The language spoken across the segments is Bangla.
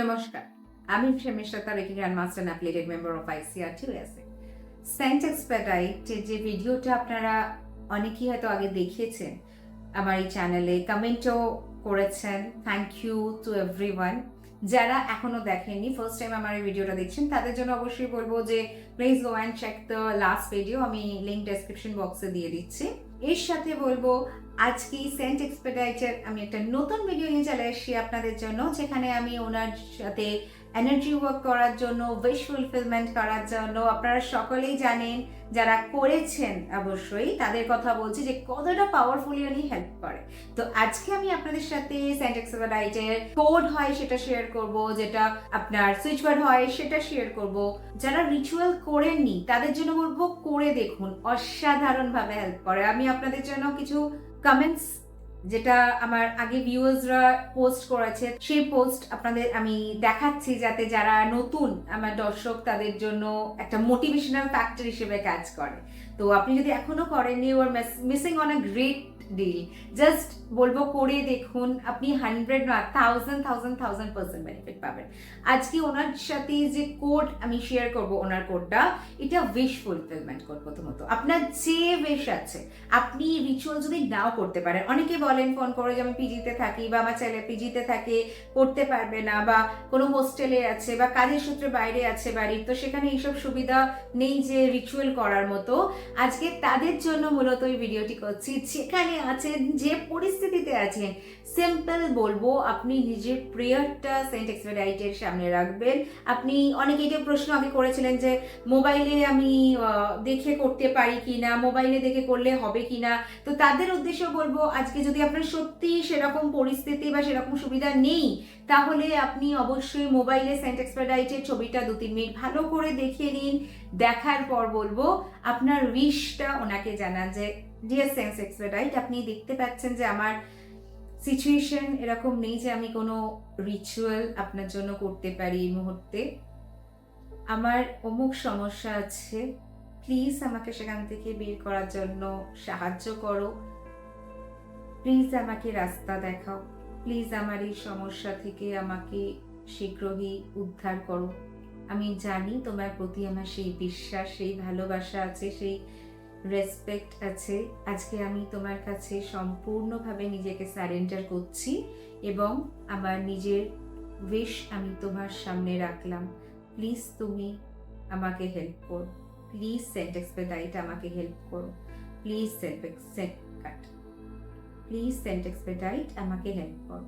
নমস্কার, আমি প্রেমিষ্ঠাতা reiki grand master অ্যাপ্লিকেড member of ICR USA Saint Expedite যে ভিডিওটা আপনারা অনেকেই হয়তো আগে দেখিয়েছেন আমার এই চ্যানেলে কমেন্টও করেছেন। থ্যাংক ইউ টু এভরিওয়ান যারা এখনও দেখেননি ফার্স্ট টাইম আমার এই ভিডিওটা দেখছেন, তাদের জন্য অবশ্যই বলব যে please go and check the last video আমি লিঙ্ক ডেসক্রিপশন বক্সে দিয়ে দিচ্ছি। এর সাথে বলব, আজকে সেন্ট এক্সপেডাইটের আমি একটা নতুন ভিডিও নিয়ে চলে এসেছি আপনাদের জন্য, যেখানে আমি ওনার সাথে এনার্জি ওয়ার্ক করার জন্য উইশ ফুলফিলমেন্ট করার জন্য, আপনারা সকলেই জানেন, যারা করেছেন অবশ্যই তাদের কথা বলছি যে কতটা পাওয়ারফুলি উনি হেল্প করে। তো আজকে আমি আপনাদের সাথে সেন্ট এক্সপেডাইটের কোড হয় সেটা শেয়ার করব, যেটা আপনার সুইচ ওয়ার্ড হয় সেটা শেয়ার করব। যারা রিচুয়াল করেননি, তাদের জন্য বলব, করে দেখুন। অসাধারণভাবে হেল্প করে। আমি আপনাদের জন্য কিছু কমেন্টস যেটা আমার আগে ভিউয়ার্সরা পোস্ট করেছে, সেই পোস্ট আপনাদের আমি দেখাচ্ছি যাতে যারা নতুন আমার দর্শক তাদের জন্য একটা মোটিভেশনাল ফ্যাক্টর হিসেবে কাজ করে। তো আপনি যদি এখনও করেননি or missing on a great deal just বলব করে দেখুন, আপনি হান্ড্রেড না thousand thousand thousand percent benefit পাবেন। আজকে ওনার সাথে যে কোড আমি শেয়ার করব, ওনার কোডটা এটা উইশ ফুলফিলমেন্ট কোড প্রথমত। আপনার যে উইশ আছে আপনি রিচুয়াল যদি নাও করতে পারেন, অনেকে বলেন ফোন করে যে আমি পিজিতে থাকি বা আমার ছেলে পিজিতে থাকে করতে পারবে না বা কোনো হোস্টেলে আছে বা কাজের সূত্রে বাইরে আছে বাড়ির, তো সেখানে এইসব সুবিধা নেই যে রিচুয়াল করার মতো। আজকে তাদের জন্য মূলত এই ভিডিওটি করছি। যেখানে আছেন, যে পরিস্থিতিতে আছেন সিম্পল বলব, আপনি নিজের প্রেয়ারটা সেন্ট এক্সপেডাইটের সামনে রাখবেন। আপনি অনেকে এটা প্রশ্ন আগে করেছিলেন যে মোবাইলে আমি দেখে করতে পারি কি না মোবাইলে দেখে করলে হবে কি না তো তাদের উদ্দেশ্য বলব, আজকে যদি আপনার সত্যি সেরকম পরিস্থিতি বা সেরকম সুবিধা নেই, তাহলে আপনি অবশ্যই মোবাইলে সেন্ট এক্সপেডাইটের ছবিটা দু তিন মিনিট ভালো করে দেখিয়ে নিন দেখার পর বলব, আপনার উইশটা ওনাকে জানান যে ডিয়ার সেন্স এক্সপেডাইট আপনি দেখতে পাচ্ছেন যে আমার সিচুয়েশন এরকম নেই যে আমি কোনো রিচুয়াল আপনার জন্য করতে পারি এই মুহূর্তে। আমার অমুক সমস্যা আছে প্লিজ আমাকে সেখান থেকে বের করার জন্য সাহায্য করো। প্লিজ আমাকে রাস্তা দেখাও। প্লিজ আমার এই সমস্যা থেকে আমাকে শীঘ্রই উদ্ধার করো। আমি জানি তোমার প্রতি আমার সেই বিশ্বাস, সেই ভালোবাসা আছে, সেই রেসপেক্ট আছে। আজকে আমি তোমার কাছে সম্পূর্ণভাবে নিজেকে সারেন্ডার করছি এবং আমার নিজের উইশ আমি তোমার সামনে রাখলাম। প্লিজ তুমি আমাকে হেল্প করো। প্লিজ সেন্ট এক্সপেডাইট আমাকে হেল্প করো। Please Saint Saint cut please Saint Expedite আমাকে হেল্প করো।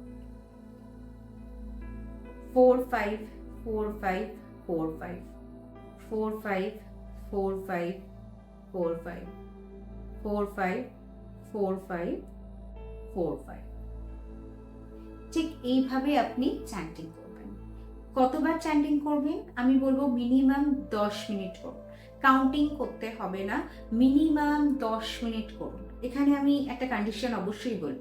Four five four five four five four five four five four five four five four five four five ঠিক এইভাবে আপনি চ্যান্টিং করবেন। কতবার চ্যান্টিং করবেন? আমি বলব মিনিমাম দশ মিনিট করুন। কাউন্টিং করতে হবে না মিনিমাম দশ মিনিট করুন। এখানে আমি একটা কন্ডিশন অবশ্যই বলব।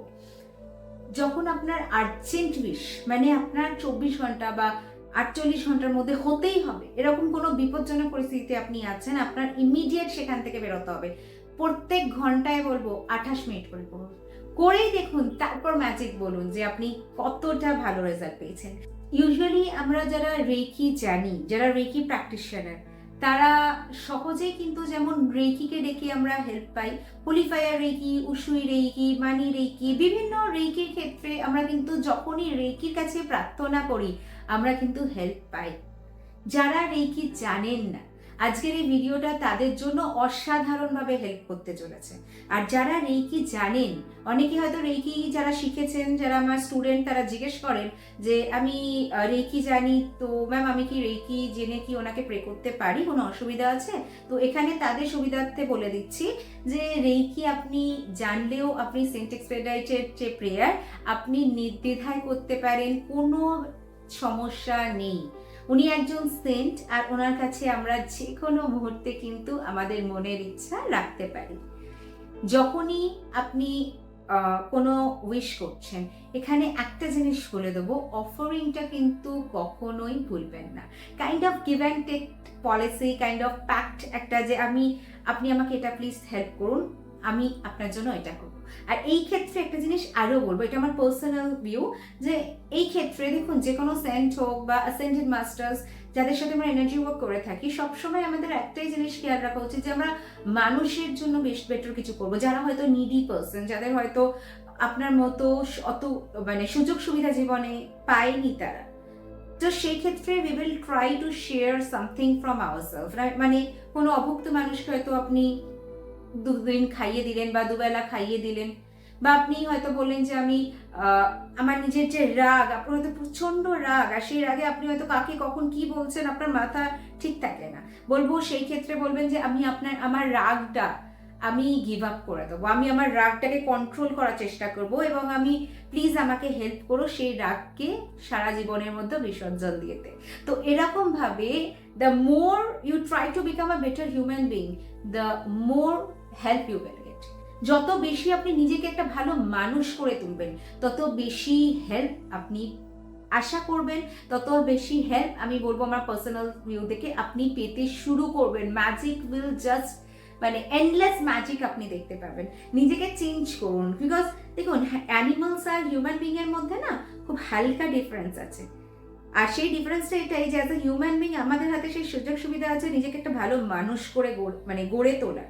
যখন আপনার আর্জেন্ট উইশ মানে আপনার চব্বিশ ঘণ্টা বা আটচল্লিশ ঘণ্টার মধ্যে হতেই হবে। এরকম কোনো বিপজ্জনক পরিস্থিতিতে আপনি আছেন, আপনার ইমিডিয়েট সেখান থেকে বেরোতে হবে। প্রত্যেক ঘন্টায় বলব আঠাশ মিনিট করে করুন করেই দেখুন, তারপর ম্যাজিক বলুন যে আপনি কতটা ভালো রেজাল্ট পেয়েছেন। ইউজুয়ালি আমরা যারা রেকি জানি, যারা রেকি প্র্যাকটিশনার তারা সহজেই কিন্তু যেমন রেকিকে ডেকে আমরা হেল্প পাই holy fire reiki Usui reiki money reiki বিভিন্ন রেকির ক্ষেত্রে আমরা কিন্তু যখনই রেকির কাছে প্রার্থনা করি, আমরা কিন্তু হেল্প পাই। যারা রেকি জানেন না আজকের এই ভিডিওটা তাদের জন্য অসাধারণভাবে হেল্প করতে চলেছে। আর যারা রেকি জানেন অনেকে হয়তো রেকি যারা শিখেছেন, যারা আমার স্টুডেন্ট তারা জিজ্ঞেস করেন যে, আমি রেকি জানি, তো ম্যাম আমি কি রেকি জেনে কি ওনাকে প্রে করতে পারি? কোনো অসুবিধা আছে? তো এখানে তাদের সুবিধার্থে বলে দিচ্ছি যে রেকি আপনি জানলেও আপনি সেন্ট এক্সপেডাইটের যে প্রেয়ার আপনি নির্দ্বিধায় করতে পারেন, কোনো সমস্যা নেই। উনি একজন সেন্ট আর ওনার কাছে আমরা যে কোনো মুহূর্তে কিন্তু আমাদের মনের ইচ্ছা রাখতে পারি। যখনই আপনি কোনো উইশ করছেন, এখানে একটা জিনিস বলে দেবো অফারিংটা কিন্তু কখনোই ভুলবেন না। Kind of give and take policy kind of pact একটা যে আমি, আপনি আমাকে এটা প্লিজ হেল্প করুন। আমি আপনার জন্য এটা করব। আর এই ক্ষেত্রে একটা জিনিস আরও বলব, এটা আমার পার্সোনাল ভিউ যে এই ক্ষেত্রে দেখুন, যে কোনো সেন্ট হোক বা অ্যাসেন্ডেড মাস্টার্স যাদের সাথে আমরা এনার্জি ওয়ার্ক করে থাকি, সবসময় আমাদের একটাই জিনিস খেয়াল রাখা উচিত যে আমরা মানুষের জন্য বেশ বেটার কিছু করব। যারা হয়তো নিডি পার্সন যাদের হয়তো আপনার মতো অত মানে সুযোগ সুবিধা জীবনে পায়নি তারা। তো সেই ক্ষেত্রে we will try to share something from our self মানে কোনো অভুক্ত মানুষকে হয়তো আপনি দুদিন খাইয়ে দিলেন বা দুবেলা খাইয়ে দিলেন। বা আপনি হয়তো বললেন যে আমি আমার নিজের যে রাগ, আপনার হয়তো প্রচণ্ড রাগ, আর সেই রাগে আপনি হয়তো কাকে কখন কি বলছেন, আপনার মাথা ঠিক থাকে না। বলব সেই ক্ষেত্রে বলবেন যে আমি আপনার, আমার রাগটা আমি গিভ আপ করে দেবো। আমি আমার রাগটাকে কন্ট্রোল করার চেষ্টা করব এবং আমি প্লিজ আমাকে হেল্প করো সেই রাগকে সারা জীবনের মধ্যে বিসর্জন দিয়েতে তো এরকমভাবে the more you try to become a better human being the more help you will get যত বেশি আপনি নিজেকে একটা ভালো মানুষ করে তুলবেন, তত বেশি হেল্প আপনি আশা করবেন, তত বেশি হেল্প আমি বলব আমার পার্সোনাল ভিউ থেকে আপনি পেতে শুরু করবেন। ম্যাজিক উইল জাস্ট মানে এন্ডলেস ম্যাজিক আপনি দেখতে পাবেন নিজেকে চেঞ্জ করুন। বিকজ দেখুন অ্যানিমালস আর হিউম্যান বিং এর মধ্যে না খুব হালকা ডিফারেন্স আছে। আর সেই ডিফারেন্সটা এটাই যে অ্যাজ এ হিউম্যান বিং আমাদের হাতে সেই সুযোগ সুবিধা আছে নিজেকে একটা ভালো মানুষ করে মানে গড়ে তোলার।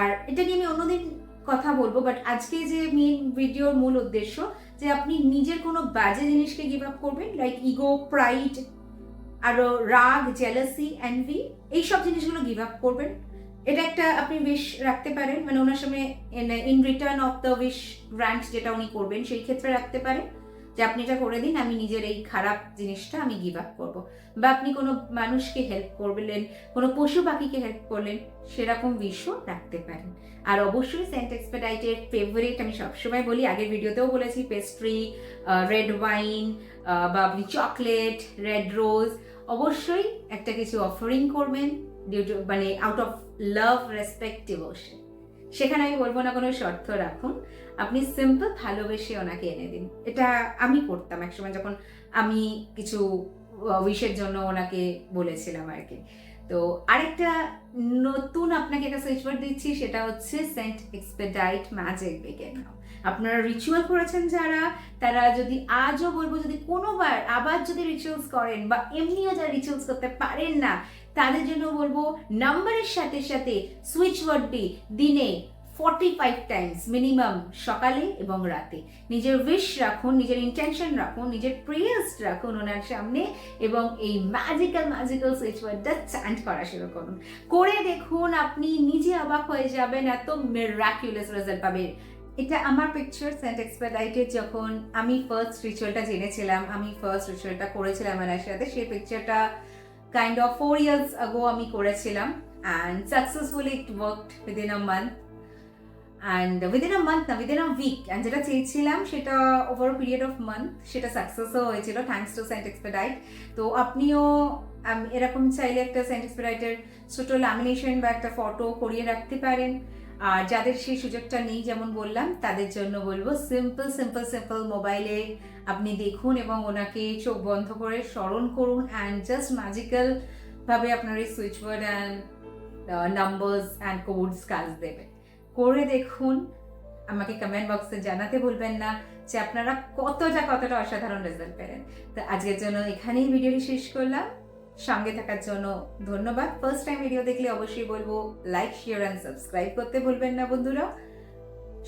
আর এটা নিয়ে আমি অন্যদিন কথা বলব বাট আজকে যে মেন ভিডিওর মূল উদ্দেশ্য যে আপনি নিজের কোনো বাজে জিনিসকে গিভ আপ করবেন লাইক ইগো প্রাইড আরও রাগ জেলাসি অ্যানভি এইসব জিনিসগুলো গিভ আপ করবেন। এটা একটা আপনি উইশ রাখতে পারেন মানে ওনার সামনে in return of the wish grant যেটা উনি করবেন, সেই ক্ষেত্রে রাখতে পারেন। যে আপনি এটা করে দিন, আমি নিজের এই খারাপ জিনিসটা আমি গিভ আপ করব। বা আপনি কোনো মানুষকে হেল্প করলেন, কোনো পশু পাখিকে হেল্প করলেন, সেরকম উইশও রাখতে পারেন। আর অবশ্যই সেন্ট এক্সপেডাইটের ফেভারিট আমি সবসময় বলি, আগের ভিডিওতেও বলেছি পেস্ট্রি রেড ওয়াইন বা আপনি চকলেট রেড রোজ অবশ্যই একটা কিছু অফারিং করবেন মানে out of love respect devotion সেখানে আমি বলব না কোনো শর্ত রাখুন। আপনি সিম্পল ভালোবেসে ওনাকে এনে দিন। এটা আমি করতাম একসময় যখন আমি কিছু উইশের জন্য ওনাকে বলেছিলাম আর কি। তো আরেকটা নতুন আপনাকে একটা সুইচ বোর্ড দিচ্ছি, সেটা হচ্ছে সেন্ট এক্সপেডাইট ম্যাজিক বিজ্ঞান আপনারা রিচুয়াল করেছেন যারা, তারা যদি আজও বলব যদি কোনোবার আবার যদি রিচুয়ালস করেন বা এমনিও যারা রিচুয়ালস করতে পারেন না, তাদের জন্য বলব নাম্বারের সাথে সাথে সুইচ ওয়ার্ডটি দিনে ফর্টি ফাইভ টাইমস মিনিমাম সকালে এবং রাতে। নিজের উইশ রাখুন, নিজের ইন্টেনশন রাখুন, নিজের প্রেয়ার্স রাখুন ওনার সামনে এবং এই ম্যাজিক্যাল ম্যাজিক্যাল সুইচ ওয়ার্ডটা চ্যান্ট করা শুরু করুন। করে দেখুন আপনি নিজে অবাক হয়ে যাবেন, এত মেরাকিউলাস রেজাল্ট পাবেন। এটা আমার পিকচার সেন্ট এক্সপার্টাইটের যখন আমি ফার্স্ট রিচুয়ালটা জেনেছিলাম, আমি ফার্স্ট রিচুয়ালটা করেছিলাম আমার সাথে, সেই পিকচারটা kind of four years ago আমি করেছিলাম। And successfully it worked within a month and within a month না উইদিন আ উইক অ্যান্ড যেটা চেয়েছিলাম সেটা ওভার পিরিয়ড অফ মান্থ সেটা সাকসেসও হয়েছিল থ্যাংকস টু সেন্ট এক্সপেডাইট তো আপনিও এরকম চাইলে একটা সেন্ট এক্সপেডাইটের ছোট ল্যামিনেশন বা একটা ফটো করিয়ে রাখতে পারেন। আর যাদের সেই সুযোগটা নেই, যেমন বললাম, তাদের জন্য বলব সিম্পল সিম্পল সিম্পল মোবাইলে আপনি দেখুন এবং ওনাকে চোখ বন্ধ করে স্মরণ করুন অ্যান্ড জাস্ট ম্যাজিক্যাল ভাবে আপনার এই switch word and numbers and codes কাজ দেবে। করে দেখুন। আমাকে কমেন্ট বক্সে জানাতে ভুলবেন না যে আপনারা কতটা কতটা অসাধারণ রেজাল্ট পেলেন। তো আজকের জন্য এখানেই ভিডিওটি শেষ করলাম। সঙ্গে থাকার জন্য ধন্যবাদ। ফার্স্ট টাইম ভিডিও দেখলে অবশ্যই বলব লাইক শেয়ার অ্যান্ড সাবস্ক্রাইব করতে ভুলবেন না বন্ধুরা।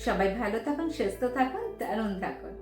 সবাই ভালো থাকুন, সুস্থ থাকুন, দারুণ থাকুন।